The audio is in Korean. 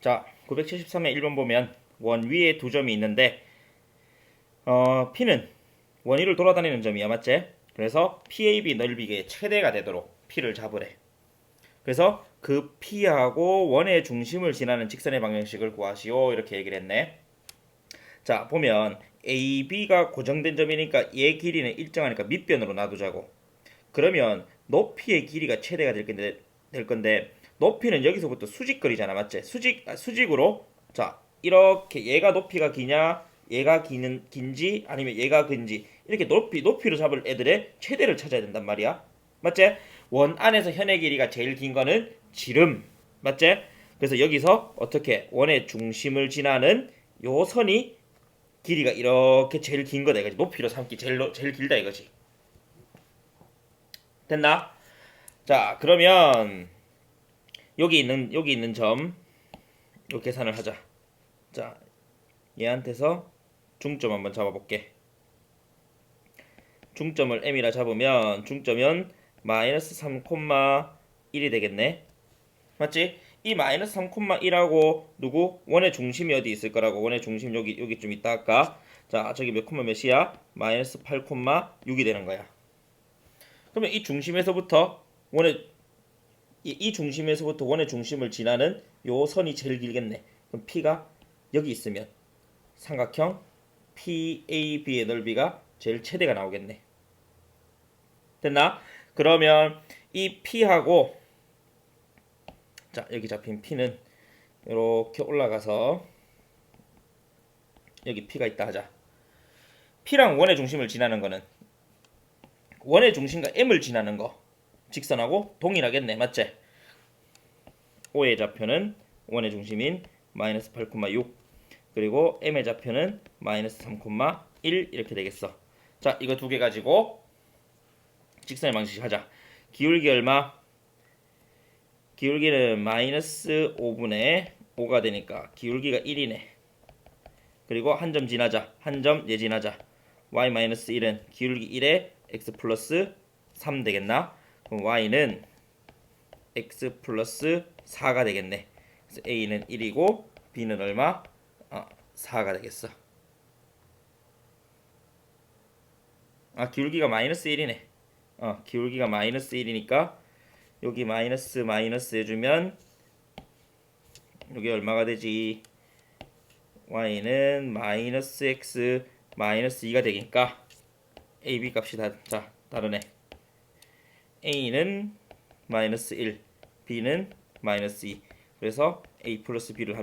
자, 973의 1번 보면 원 위에 두 점이 있는데 어, P는 원 위를 돌아다니는 점이야, 맞지? 그래서 PAB 넓이의 최대가 되도록 P를 잡으래. 그래서 그 P하고 원의 중심을 지나는 직선의 방정식을 구하시오. 이렇게 얘기를 했네. 자, 보면 AB가 고정된 점이니까 얘 길이는 일정하니까 밑변으로 놔두자고. 그러면 높이의 길이가 최대가 될 건데, 될 건데 높이는 여기서부터 수직거리잖아, 맞지? 수직 아, 수직으로 자 이렇게 얘가 높이가 기냐, 얘가 기는 긴지 아니면 얘가 긴지 이렇게 높이 높이로 잡을 애들의 최대를 찾아야 된단 말이야, 맞지? 원 안에서 현의 길이가 제일 긴 거는 지름, 맞지? 그래서 여기서 어떻게 원의 중심을 지나는 요 선이 길이가 이렇게 제일 긴 거다 이거지. 높이로 삼기 제일 노- 제일 길다 이거지. 됐나? 자, 그러면 여기 있는 여기 있는 점 요 계산을 하자. 자, 얘한테서 중점 한번 잡아볼게. 중점을 m이라 잡으면 중점은 마이너스 3,1이 되겠네. 맞지? 이 마이너스 3,1하고 누구 원의 중심이 어디 있을 거라고 원의 중심 여기 여기 좀 있다 할까? 자, 저기 몇 콤마 몇이야? 마이너스 8,6이 되는 거야. 그러면 이 중심에서부터 원의 이, 이 중심에서부터 원의 중심을 지나는 요 선이 제일 길겠네. 그럼 P가 여기 있으면 삼각형 PAB의 넓이가 제일 최대가 나오겠네. 됐나? 그러면 이 P하고 자 여기 잡힌 P는 이렇게 올라가서 여기 P가 있다 하자. P랑 원의 중심을 지나는 거는 원의 중심과 M을 지나는 거 직선하고 동일하겠네. 맞지? O의 좌표는 원의 중심인 마이너스 8,6 그리고 M의 좌표는 마이너스 3,1 이렇게 되겠어. 자 이거 두 개 가지고 직선의 방식 하자. 기울기 얼마? 기울기는 마이너스 5분의 5가 되니까 기울기가 1이네. 그리고 한 점 지나자. 한 점 예지나자. y 마이너스 1은 기울기 1에 x 플러스 3 되겠나? Y는 x 플러스 4가 되겠네. 그래서 a는 1이고 b는 얼마? 아, 4가 되겠어. 아, 기울기가 마이너스 1이네. 어, 기울기가 마이너스 1이니까 여기 마이너스 마이너스 해주면 여기 얼마가 되지? y는 마이너스 x 마이너스 2가 되니까 a, b 값이 다, 자, 다르네. A는 마이너스 1, b는 마이너스 2. 그래서 a 플러스 b를 하면